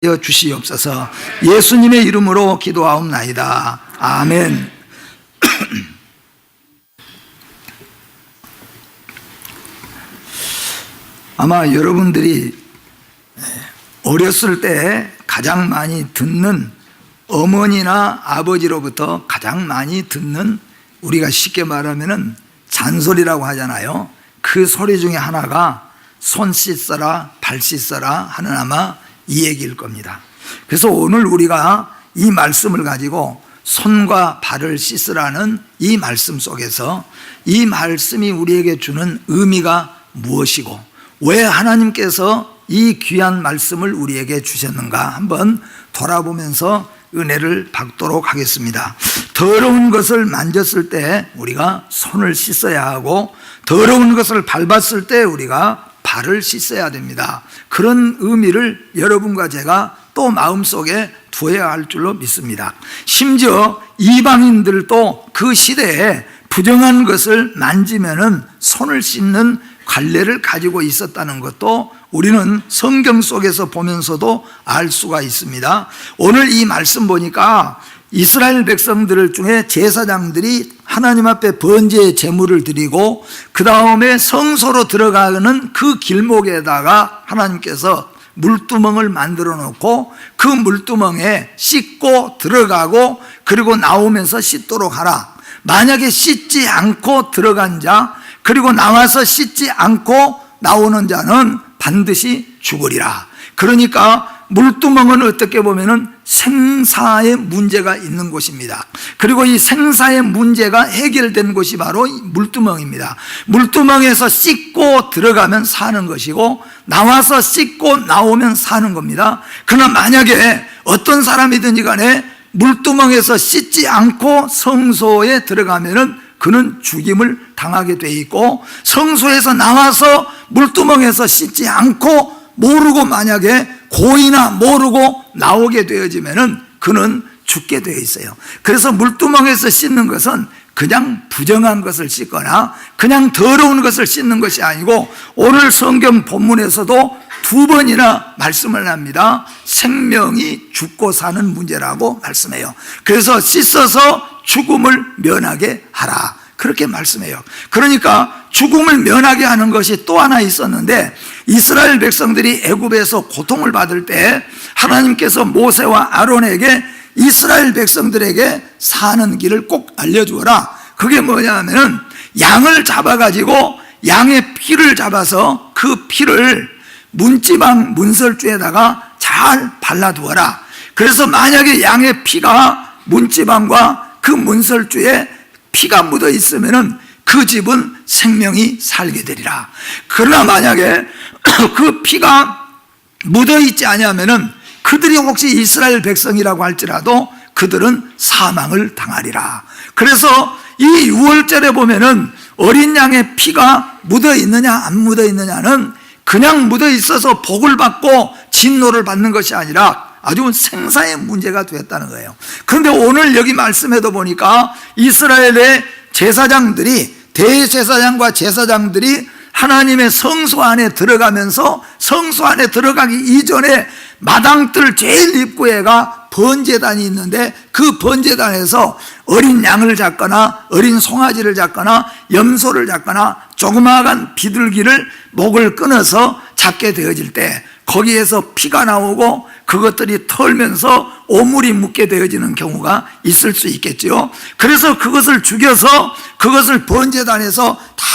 하여 주시옵소서 예수님의 이름으로 기도하옵나이다. 아멘. 아마 여러분들이 어렸을 때 가장 많이 듣는 어머니나 아버지로부터 가장 많이 듣는 우리가 쉽게 말하면은 잔소리라고 하잖아요. 그 소리 중에 하나가 손 씻어라, 발 씻어라 하는 아마 이 얘기일 겁니다. 그래서 오늘 우리가 이 말씀을 가지고 손과 발을 씻으라는 이 말씀 속에서 이 말씀이 우리에게 주는 의미가 무엇이고 왜 하나님께서 이 귀한 말씀을 우리에게 주셨는가 한번 돌아보면서 은혜를 받도록 하겠습니다. 더러운 것을 만졌을 때 우리가 손을 씻어야 하고 더러운 것을 밟았을 때 우리가 발을 씻어야 됩니다. 그런 의미를 여러분과 제가 또 마음속에 두어야 할 줄로 믿습니다. 심지어 이방인들도 그 시대에 부정한 것을 만지면은 손을 씻는 관례를 가지고 있었다는 것도 우리는 성경 속에서 보면서도 알 수가 있습니다. 오늘 이 말씀 보니까 이스라엘 백성들 중에 제사장들이 하나님 앞에 번제의 제물을 드리고 그 다음에 성소로 들어가는 그 길목에다가 하나님께서 물두멍을 만들어 놓고 그 물두멍에 씻고 들어가고 그리고 나오면서 씻도록 하라. 만약에 씻지 않고 들어간 자 그리고 나와서 씻지 않고 나오는 자는 반드시 죽으리라. 그러니까 물두멍은 어떻게 보면은 생사의 문제가 있는 곳입니다. 그리고 이 생사의 문제가 해결된 곳이 바로 물두멍입니다. 물두멍에서 씻고 들어가면 사는 것이고 나와서 씻고 나오면 사는 겁니다. 그러나 만약에 어떤 사람이든지 간에 물두멍에서 씻지 않고 성소에 들어가면은 그는 죽임을 당하게 돼 있고 성소에서 나와서 물두멍에서 씻지 않고 모르고 만약에 고이나 모르고 나오게 되어지면은 그는 죽게 되어 있어요. 그래서 물두멍에서 씻는 것은 그냥 부정한 것을 씻거나 그냥 더러운 것을 씻는 것이 아니고 오늘 성경 본문에서도 두 번이나 말씀을 합니다. 생명이 죽고 사는 문제라고 말씀해요. 그래서 씻어서 죽음을 면하게 하라. 그렇게 말씀해요. 그러니까 죽음을 면하게 하는 것이 또 하나 있었는데 이스라엘 백성들이 애굽에서 고통을 받을 때 하나님께서 모세와 아론에게 이스라엘 백성들에게 사는 길을 꼭 알려주어라. 그게 뭐냐면은 양을 잡아가지고 양의 피를 잡아서 그 피를 문지방 문설주에다가 잘 발라두어라. 그래서 만약에 양의 피가 문지방과 그 문설주에 피가 묻어 있으면은 그 집은 생명이 살게 되리라. 그러나 만약에 그 피가 묻어 있지 아니하면은 그들이 혹시 이스라엘 백성이라고 할지라도 그들은 사망을 당하리라. 그래서 이 6월절에 보면은 어린 양의 피가 묻어 있느냐 안 묻어 있느냐는 그냥 묻어 있어서 복을 받고 진노를 받는 것이 아니라 아주 생사의 문제가 되었다는 거예요. 그런데 오늘 여기 말씀에도 보니까 이스라엘의 제사장들이 대제사장과 제사장들이 하나님의 성소 안에 들어가면서 성소 안에 들어가기 이전에 마당뜰 제일 입구에가 번제단이 있는데 그 번제단에서 어린 양을 잡거나 어린 송아지를 잡거나 염소를 잡거나 조그마한 비둘기를 목을 끊어서 잡게 되어질 때 거기에서 피가 나오고 그것들이 털면서 오물이 묻게 되어지는 경우가 있을 수 있겠지요. 그래서 그것을 죽여서 그것을 번제단에서 다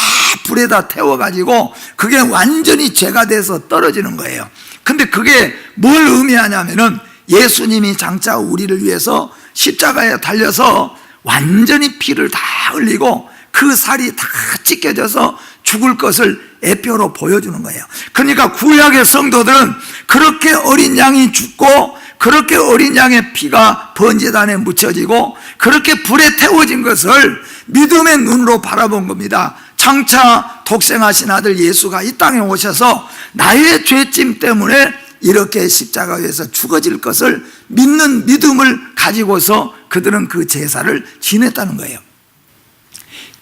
불에다 태워가지고 그게 완전히 죄가 돼서 떨어지는 거예요. 근데 그게 뭘 의미하냐면은 예수님이 장차 우리를 위해서 십자가에 달려서 완전히 피를 다 흘리고 그 살이 다 찢겨져서 죽을 것을 애표로 보여주는 거예요. 그러니까 구약의 성도들은 그렇게 어린 양이 죽고 그렇게 어린 양의 피가 번제단에 묻혀지고 그렇게 불에 태워진 것을 믿음의 눈으로 바라본 겁니다. 장차 독생하신 아들 예수가 이 땅에 오셔서 나의 죄짐 때문에 이렇게 십자가에서 죽어질 것을 믿는 믿음을 가지고서 그들은 그 제사를 지냈다는 거예요.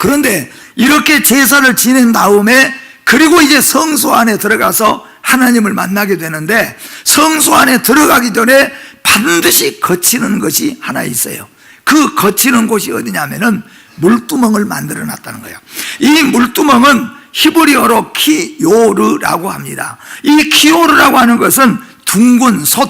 그런데 이렇게 제사를 지낸 다음에 그리고 이제 성소 안에 들어가서 하나님을 만나게 되는데 성소 안에 들어가기 전에 반드시 거치는 것이 하나 있어요. 그 거치는 곳이 어디냐면은 물두멍을 만들어 놨다는 거예요. 이 물두멍은 히브리어로 키요르라고 합니다. 이 키요르라고 하는 것은 둥근 솥,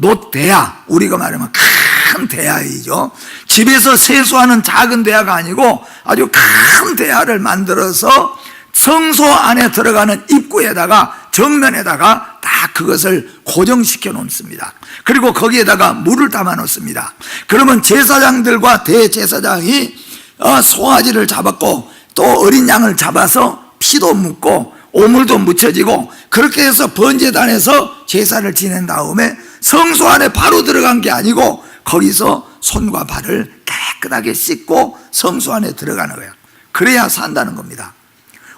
놋대야. 우리가 말하면 큰 대야이죠. 집에서 세수하는 작은 대야가 아니고 아주 큰 대야를 만들어서 성소 안에 들어가는 입구에다가 정면에다가 다 그것을 고정시켜 놓습니다. 그리고 거기에다가 물을 담아 놓습니다. 그러면 제사장들과 대제사장이 어, 송아지를 잡았고 또 어린 양을 잡아서 피도 묻고 오물도 묻혀지고 그렇게 해서 번제단에서 제사를 지낸 다음에 성소 안에 바로 들어간 게 아니고 거기서 손과 발을 깨끗하게 씻고 성소 안에 들어가는 거예요. 그래야 산다는 겁니다.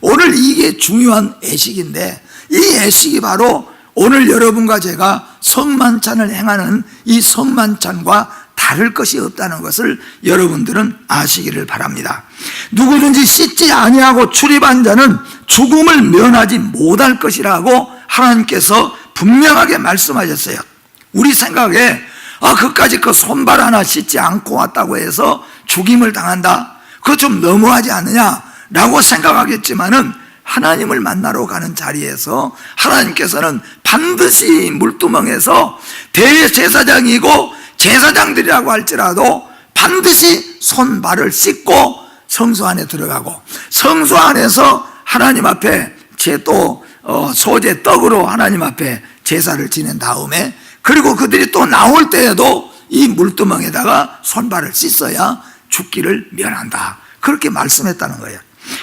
오늘 이게 중요한 애식인데 이 애식이 바로 오늘 여러분과 제가 성만찬을 행하는 이 성만찬과 다를 것이 없다는 것을 여러분들은 아시기를 바랍니다. 누구든지 씻지 아니하고 출입한 자는 죽음을 면하지 못할 것이라고 하나님께서 분명하게 말씀하셨어요. 우리 생각에 아 그까지 그 손발 하나 씻지 않고 왔다고 해서 죽임을 당한다. 그거 좀 너무하지 않느냐라고 생각하겠지만은 하나님을 만나러 가는 자리에서 하나님께서는 반드시 물두멍에서 대제사장이고 제사장들이라고 할지라도 반드시 손발을 씻고 성소 안에 들어가고 성소 안에서 하나님 앞에 제또 어, 소재 떡으로 하나님 앞에 제사를 지낸 다음에 그리고 그들이 또 나올 때에도 이 물두멍에다가 손발을 씻어야 죽기를 면한다. 그렇게 말씀했다는 거예요.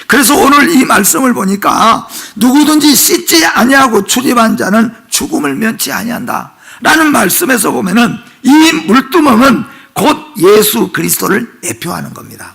그래서 오늘 이 말씀을 보니까 누구든지 씻지 아니하고 출입한 자는 죽음을 면치 아니한다. 라는 말씀에서 보면은 이 물두멍은 곧 예수 그리스도를 대표하는 겁니다.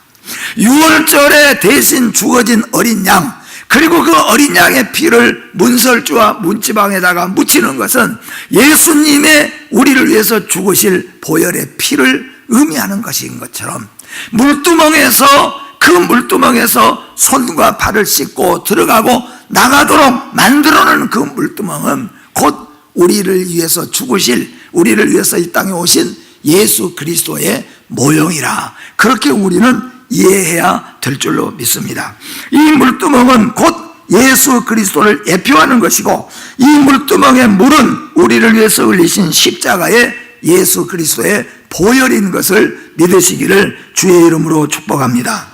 6월절에 대신 죽어진 어린 양, 그리고 그 어린 양의 피를 문설주와 문지방에다가 묻히는 것은 예수님의 우리를 위해서 죽으실 보혈의 피를 의미하는 것인 것처럼 물두멍에서 그 물두멍에서 손과 발을 씻고 들어가고 나가도록 만들어놓은 그 물두멍은 곧 우리를 위해서 죽으실 우리를 위해서 이 땅에 오신 예수 그리스도의 모형이라 그렇게 우리는 이해해야 될 줄로 믿습니다. 이 물두멍은 곧 예수 그리스도를 예표하는 것이고 이 물두멍의 물은 우리를 위해서 흘리신 십자가의 예수 그리스도의 보혈인 것을 믿으시기를 주의 이름으로 축복합니다.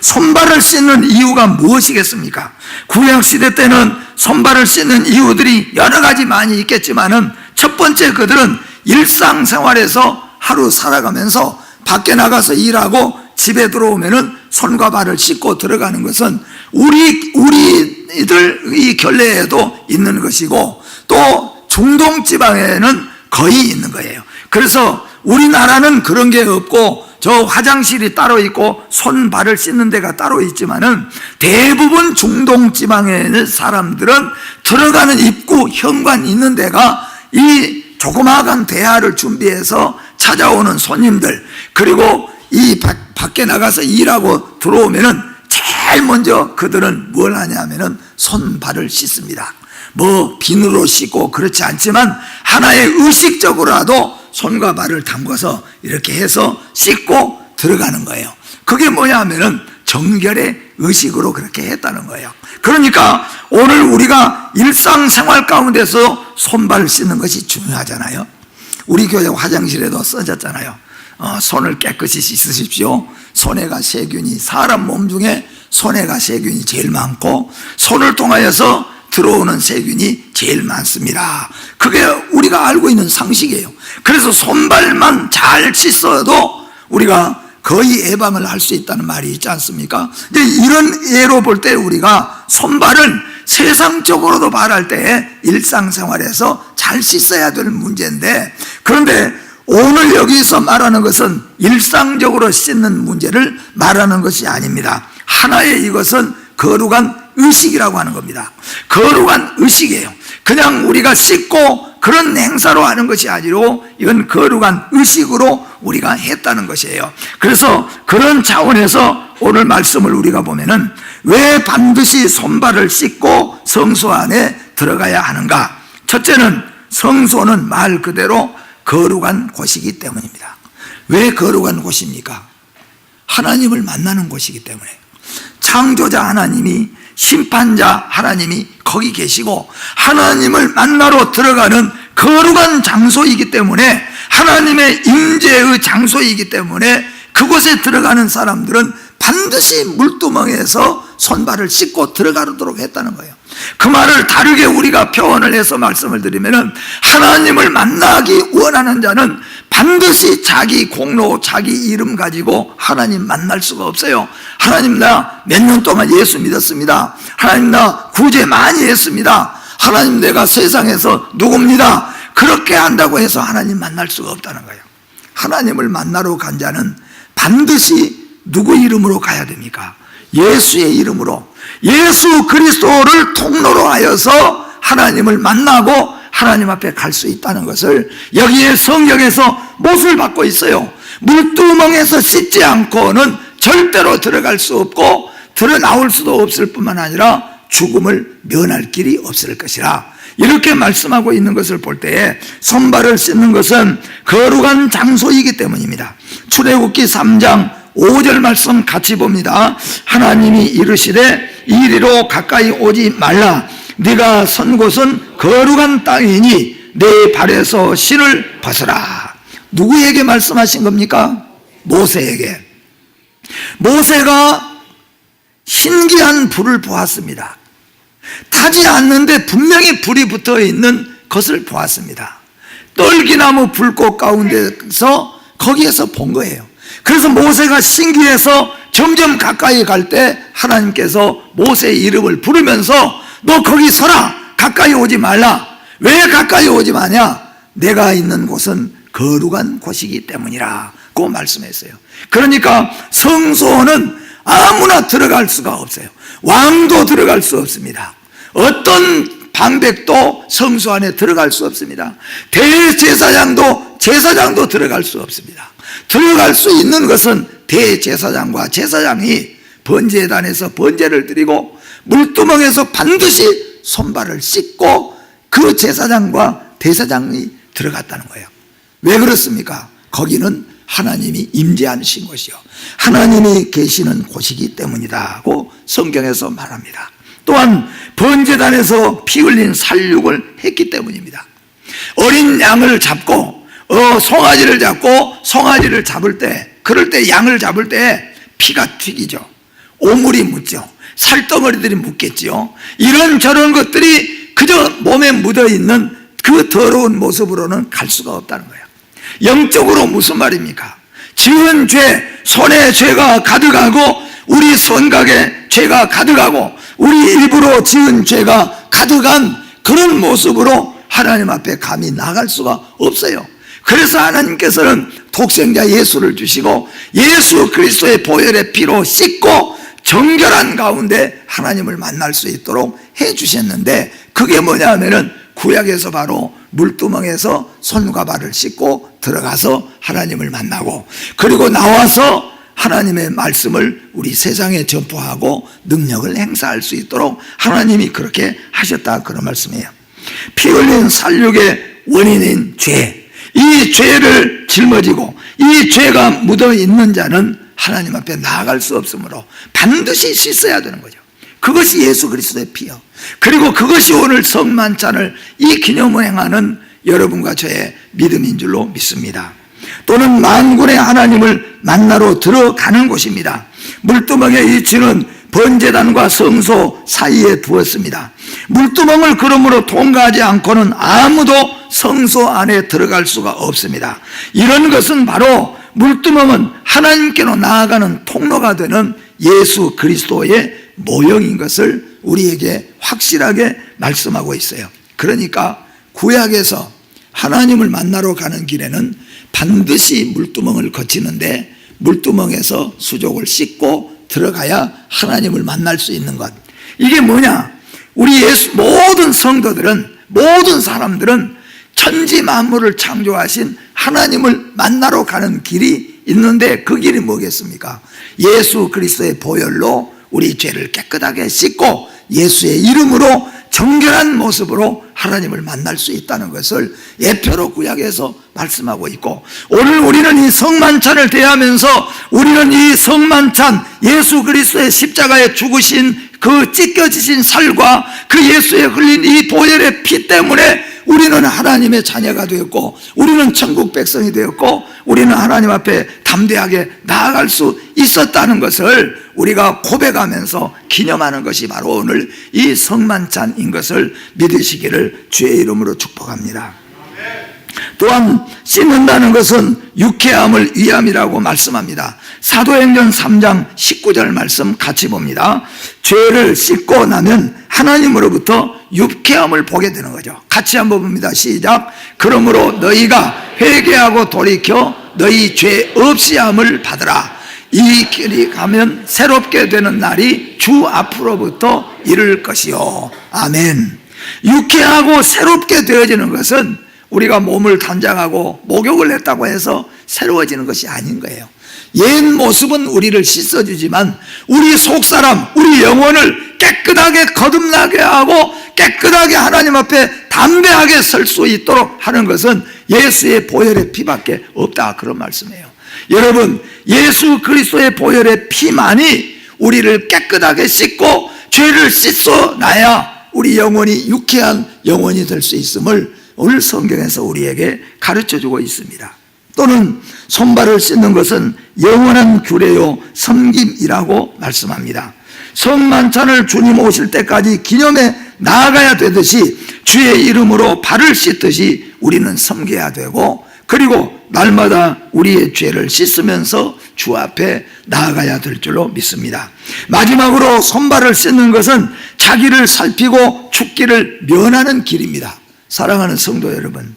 손발을 씻는 이유가 무엇이겠습니까? 구약 시대 때는 손발을 씻는 이유들이 여러 가지 많이 있겠지만은 첫 번째 그들은 일상생활에서 하루 살아가면서 밖에 나가서 일하고 집에 들어오면은 손과 발을 씻고 들어가는 것은 우리 우리들 이 결례에도 있는 것이고 또 중동 지방에는 거의 있는 거예요. 그래서 우리나라는 그런 게 없고 저 화장실이 따로 있고 손 발을 씻는 데가 따로 있지만은 대부분 중동 지방에 있는 사람들은 들어가는 입구 현관 있는 데가 이 조그마한 대야를 준비해서 찾아오는 손님들 그리고 이 밖- 밖에 나가서 일하고 들어오면은 제일 먼저 그들은 뭘 하냐면은 손발을 씻습니다. 뭐 비누로 씻고 그렇지 않지만 하나의 의식적으로라도 손과 발을 담궈서 이렇게 해서 씻고 들어가는 거예요. 그게 뭐냐 하면은 정결의 의식으로 그렇게 했다는 거예요. 그러니까 오늘 우리가 일상생활 가운데서 손발을 씻는 것이 중요하잖아요. 우리 교회 화장실에도 써졌잖아요. 어, 손을 깨끗이 씻으십시오. 손해가 세균이 사람 몸 중에 손해가 세균이 제일 많고 손을 통하여서 들어오는 세균이 제일 많습니다. 그게 우리가 알고 있는 상식이에요. 그래서 손발만 잘 씻어도 우리가 거의 예방을 할 수 있다는 말이 있지 않습니까? 이제 이런 예로 볼 때 우리가 손발은 세상적으로도 말할 때 일상생활에서 잘 씻어야 될 문제인데 그런데 오늘 여기서 말하는 것은 일상적으로 씻는 문제를 말하는 것이 아닙니다. 하나의 이것은 거룩한 의식이라고 하는 겁니다. 거룩한 의식이에요. 그냥 우리가 씻고 그런 행사로 하는 것이 아니고 이건 거룩한 의식으로 우리가 했다는 것이에요. 그래서 그런 차원에서 오늘 말씀을 우리가 보면은 왜 반드시 손발을 씻고 성소 안에 들어가야 하는가? 첫째는 성소는 말 그대로 거룩한 곳이기 때문입니다. 왜 거룩한 곳입니까? 하나님을 만나는 곳이기 때문에 창조자 하나님이 심판자 하나님이 거기 계시고 하나님을 만나러 들어가는 거룩한 장소이기 때문에 하나님의 임재의 장소이기 때문에 그곳에 들어가는 사람들은 반드시 물두멍에서 손발을 씻고 들어가도록 했다는 거예요. 그 말을 다르게 우리가 표현을 해서 말씀을 드리면은 하나님을 만나기 원하는 자는 반드시 자기 공로, 자기 이름 가지고 하나님 만날 수가 없어요. 하나님 나 몇 년 동안 예수 믿었습니다. 하나님 나 구제 많이 했습니다. 하나님 내가 세상에서 누굽니다. 그렇게 한다고 해서 하나님 만날 수가 없다는 거예요. 하나님을 만나러 간 자는 반드시 누구 이름으로 가야 됩니까? 예수의 이름으로 예수 그리스도를 통로로 하여서 하나님을 만나고 하나님 앞에 갈 수 있다는 것을 여기에 성경에서 못을 받고 있어요. 물두멍에서 씻지 않고는 절대로 들어갈 수 없고 들어 나올 수도 없을 뿐만 아니라 죽음을 면할 길이 없을 것이라. 이렇게 말씀하고 있는 것을 볼 때에 손발을 씻는 것은 거룩한 장소이기 때문입니다. 출애굽기 3장 5절 말씀 같이 봅니다. 하나님이 이르시되 이리로 가까이 오지 말라. 네가 선 곳은 거룩한 땅이니 내 발에서 신을 벗어라. 누구에게 말씀하신 겁니까? 모세에게. 모세가 신기한 불을 보았습니다. 타지 않는데 분명히 불이 붙어 있는 것을 보았습니다. 떨기나무 불꽃 가운데서 거기에서 본 거예요. 그래서 모세가 신기해서 점점 가까이 갈 때 하나님께서 모세의 이름을 부르면서 너 거기 서라 가까이 오지 말라. 왜 가까이 오지 마냐? 내가 있는 곳은 거룩한 곳이기 때문이라. 고 말씀했어요. 그러니까 성소는 아무나 들어갈 수가 없어요. 왕도 들어갈 수 없습니다. 어떤 방백도 성소 안에 들어갈 수 없습니다. 대제사장도 제사장도 들어갈 수 없습니다 들어갈 수 있는 것은 대제사장과 제사장이 번제단에서 번제를 드리고 물두멍에서 반드시 손발을 씻고 그 제사장과 대사장이 들어갔다는 거예요. 왜 그렇습니까? 거기는 하나님이 임재하신 곳이요. 하나님이 계시는 곳이기 때문이다고 성경에서 말합니다. 또한 번제단에서 피 흘린 살육을 했기 때문입니다. 어린 양을 잡고 어, 송아지를 잡고 송아지를 잡을 때 그럴 때 양을 잡을 때 피가 튀기죠. 오물이 묻죠. 살덩어리들이 묻겠지요. 이런 저런 것들이 그저 몸에 묻어 있는 그 더러운 모습으로는 갈 수가 없다는 거예요. 영적으로 무슨 말입니까? 지은 죄, 손에 죄가 가득하고 우리 손각에 죄가 가득하고 우리 일부러 지은 죄가 가득한 그런 모습으로 하나님 앞에 감히 나갈 수가 없어요. 그래서 하나님께서는 독생자 예수를 주시고 예수 그리스도의 보혈의 피로 씻고 정결한 가운데 하나님을 만날 수 있도록 해 주셨는데 그게 뭐냐 하면은 구약에서 바로 물두멍에서 손과 발을 씻고 들어가서 하나님을 만나고 그리고 나와서 하나님의 말씀을 우리 세상에 전포하고 능력을 행사할 수 있도록 하나님이 그렇게 하셨다 그런 말씀이에요. 피 흘린 살육의 원인인 죄. 이 죄를 짊어지고 이 죄가 묻어 있는 자는 하나님 앞에 나아갈 수 없으므로 반드시 씻어야 되는 거죠. 그것이 예수 그리스도의 피요. 그리고 그것이 오늘 성만찬을 이 기념을 행하는 여러분과 저의 믿음인 줄로 믿습니다. 또는 만군의 하나님을 만나러 들어가는 곳입니다. 물두멍의 위치는 번제단과 성소 사이에 두었습니다. 물두멍을 그러므로 통과하지 않고는 아무도 성소 안에 들어갈 수가 없습니다. 이런 것은 바로 물두멍은 하나님께로 나아가는 통로가 되는 예수 그리스도의 모형인 것을 우리에게 확실하게 말씀하고 있어요. 그러니까 구약에서 하나님을 만나러 가는 길에는 반드시 물두멍을 거치는데 물두멍에서 수족을 씻고 들어가야 하나님을 만날 수 있는 것. 이게 뭐냐? 우리 예수 모든 성도들은 모든 사람들은 천지 만물을 창조하신 하나님을 만나러 가는 길이 있는데 그 길이 뭐겠습니까? 예수 그리스도의 보혈로 우리 죄를 깨끗하게 씻고 예수의 이름으로 정결한 모습으로 하나님을 만날 수 있다는 것을 예표로 구약에서 말씀하고 있고 오늘 우리는 이 성만찬을 대하면서 우리는 이 성만찬 예수 그리스도의 십자가에 죽으신 그 찢겨지신 살과 그 예수의 흘린 이 보혈의 피 때문에 우리는 하나님의 자녀가 되었고 우리는 천국 백성이 되었고 우리는 하나님 앞에 담대하게 나아갈 수 있었다는 것을 우리가 고백하면서 기념하는 것이 바로 오늘 이 성만찬인 것을 믿으시기를 주의 이름으로 축복합니다. 또한 씻는다는 것은 유쾌함을 위함이라고 말씀합니다. 사도행전 3장 19절 말씀 같이 봅니다. 죄를 씻고 나면 하나님으로부터 유쾌함을 보게 되는 거죠. 같이 한번 봅니다. 시작. 그러므로 너희가 회개하고 돌이켜 너희 죄 없이함을 받으라. 이 길이 가면 새롭게 되는 날이 주 앞으로부터 이를 것이요. 아멘. 유쾌하고 새롭게 되어지는 것은 우리가 몸을 단장하고 목욕을 했다고 해서 새로워지는 것이 아닌 거예요. 옛 모습은 우리를 씻어주지만 우리 속사람, 우리 영혼을 깨끗하게 거듭나게 하고 깨끗하게 하나님 앞에 담대하게 설 수 있도록 하는 것은 예수의 보혈의 피밖에 없다. 그런 말씀이에요. 여러분, 예수 그리스도의 보혈의 피만이 우리를 깨끗하게 씻고 죄를 씻어 놔야 우리 영혼이 유쾌한 영혼이 될 수 있음을 오늘 성경에서 우리에게 가르쳐 주고 있습니다. 또는 손발을 씻는 것은 영원한 규례요 섬김이라고 말씀합니다. 성만찬을 주님 오실 때까지 기념해 나아가야 되듯이 주의 이름으로 발을 씻듯이 우리는 섬겨야 되고 그리고 날마다 우리의 죄를 씻으면서 주 앞에 나아가야 될 줄로 믿습니다. 마지막으로 손발을 씻는 것은 자기를 살피고 죽기를 면하는 길입니다. 사랑하는 성도 여러분,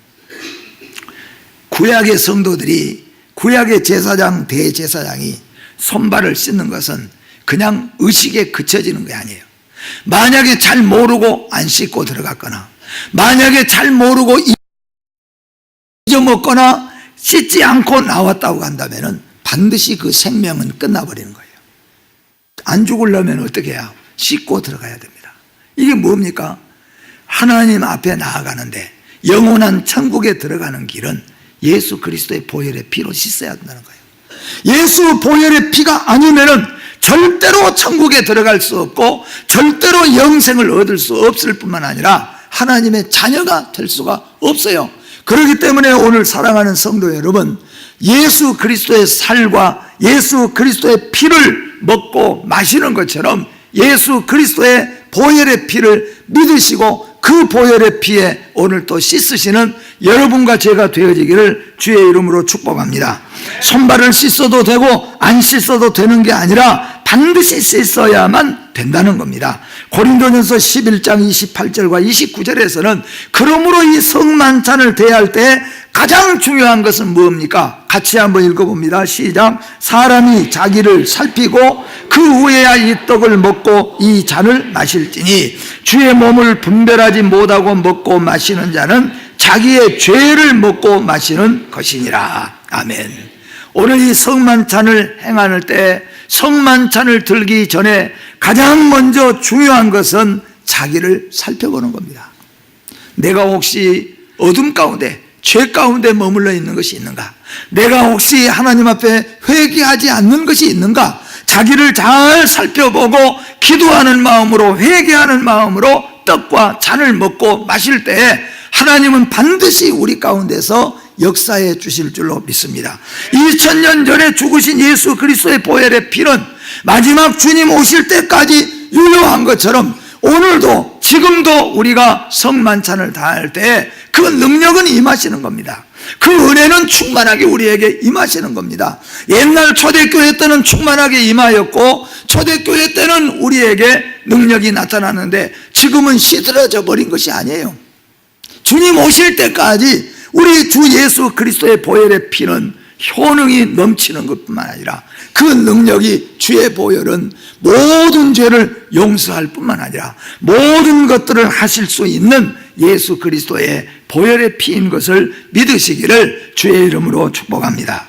구약의 성도들이 구약의 제사장 대제사장이 손발을 씻는 것은 그냥 의식에 그쳐지는 게 아니에요. 만약에 잘 모르고 안 씻고 들어갔거나 만약에 잘 모르고 잊어먹거나 씻지 않고 나왔다고 한다면 반드시 그 생명은 끝나버리는 거예요. 안 죽으려면 어떻게 해야? 씻고 들어가야 됩니다. 이게 뭡니까? 하나님 앞에 나아가는데 영원한 천국에 들어가는 길은 예수 그리스도의 보혈의 피로 씻어야 한다는 거예요. 예수 보혈의 피가 아니면은 절대로 천국에 들어갈 수 없고 절대로 영생을 얻을 수 없을 뿐만 아니라 하나님의 자녀가 될 수가 없어요. 그렇기 때문에 오늘 사랑하는 성도 여러분, 예수 그리스도의 살과 예수 그리스도의 피를 먹고 마시는 것처럼 예수 그리스도의 보혈의 피를 믿으시고 그 보혈의 피에 오늘 또 씻으시는 여러분과 제가 되어지기를 주의 이름으로 축복합니다. 손발을 씻어도 되고 안 씻어도 되는 게 아니라 반드시 씻어야만 된다는 겁니다. 고린도전서 11장 28절과 29절에서는 그러므로 이 성만찬을 대할 때 가장 중요한 것은 무엇입니까? 같이 한번 읽어봅니다. 시작. 사람이 자기를 살피고 그 후에야 이 떡을 먹고 이 잔을 마실지니 주의 몸을 분별하지 못하고 먹고 마시는 자는 자기의 죄를 먹고 마시는 것이니라. 아멘. 오늘 이 성만찬을 행하는 때 성만찬을 들기 전에 가장 먼저 중요한 것은 자기를 살펴보는 겁니다. 내가 혹시 어둠 가운데 죄 가운데 머물러 있는 것이 있는가? 내가 혹시 하나님 앞에 회개하지 않는 것이 있는가? 자기를 잘 살펴보고 기도하는 마음으로 회개하는 마음으로 떡과 잔을 먹고 마실 때 하나님은 반드시 우리 가운데서 역사해 주실 줄로 믿습니다. 2000년 전에 죽으신 예수 그리스도의 보혈의 피는 마지막 주님 오실 때까지 유효한 것처럼 오늘도 지금도 우리가 성만찬을 다할 때 그 능력은 임하시는 겁니다. 그 은혜는 충만하게 우리에게 임하시는 겁니다. 옛날 초대교회 때는 충만하게 임하였고 초대교회 때는 우리에게 능력이 나타나는데 지금은 시들어져 버린 것이 아니에요. 주님 오실 때까지 우리 주 예수 그리스도의 보혈의 피는 효능이 넘치는 것뿐만 아니라 그 능력이 주의 보혈은 모든 죄를 용서할 뿐만 아니라 모든 것들을 하실 수 있는 예수 그리스도의 보혈의 피인 것을 믿으시기를 주의 이름으로 축복합니다.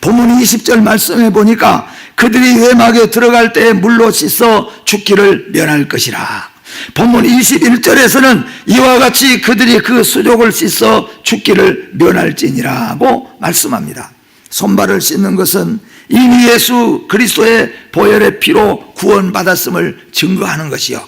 본문 20절 말씀해 보니까 그들이 회막에 들어갈 때 물로 씻어 죽기를 면할 것이라. 본문 21절에서는 이와 같이 그들이 그 수족을 씻어 죽기를 면할지니라고 말씀합니다. 손발을 씻는 것은 이미 예수 그리스도의 보혈의 피로 구원받았음을 증거하는 것이요.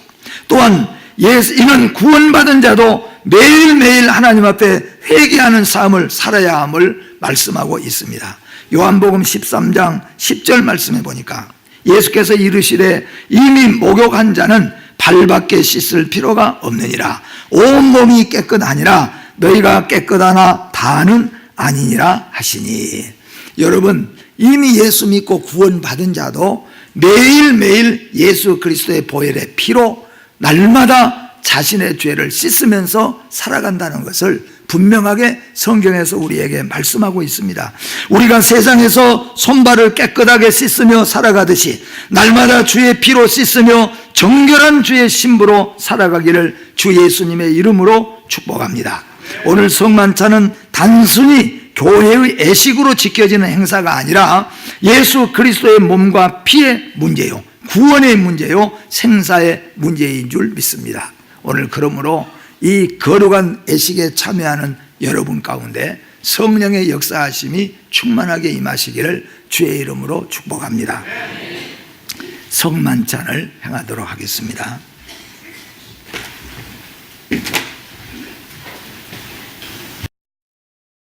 또한 예수, 이는 구원받은 자도 매일매일 하나님 앞에 회개하는 삶을 살아야 함을 말씀하고 있습니다. 요한복음 13장 10절 말씀해 보니까 예수께서 이르시되 이미 목욕한 자는 발밖에 씻을 필요가 없느니라. 온 몸이 깨끗하니라. 너희가 깨끗하나 다는 아니니라 하시니. 여러분 이미 예수 믿고 구원받은 자도 매일매일 예수 그리스도의 보혈의 피로 날마다 자신의 죄를 씻으면서 살아간다는 것을 분명하게 성경에서 우리에게 말씀하고 있습니다. 우리가 세상에서 손발을 깨끗하게 씻으며 살아가듯이 날마다 주의 피로 씻으며 정결한 주의 신부로 살아가기를 주 예수님의 이름으로 축복합니다. 오늘 성만찬은 단순히 교회의 애식으로 지켜지는 행사가 아니라 예수 그리스도의 몸과 피의 문제요. 구원의 문제요. 생사의 문제인 줄 믿습니다. 오늘 그러므로 이 거룩한 애식에 참여하는 여러분 가운데 성령의 역사하심이 충만하게 임하시기를 주의 이름으로 축복합니다. 성만찬을 행하도록 하겠습니다.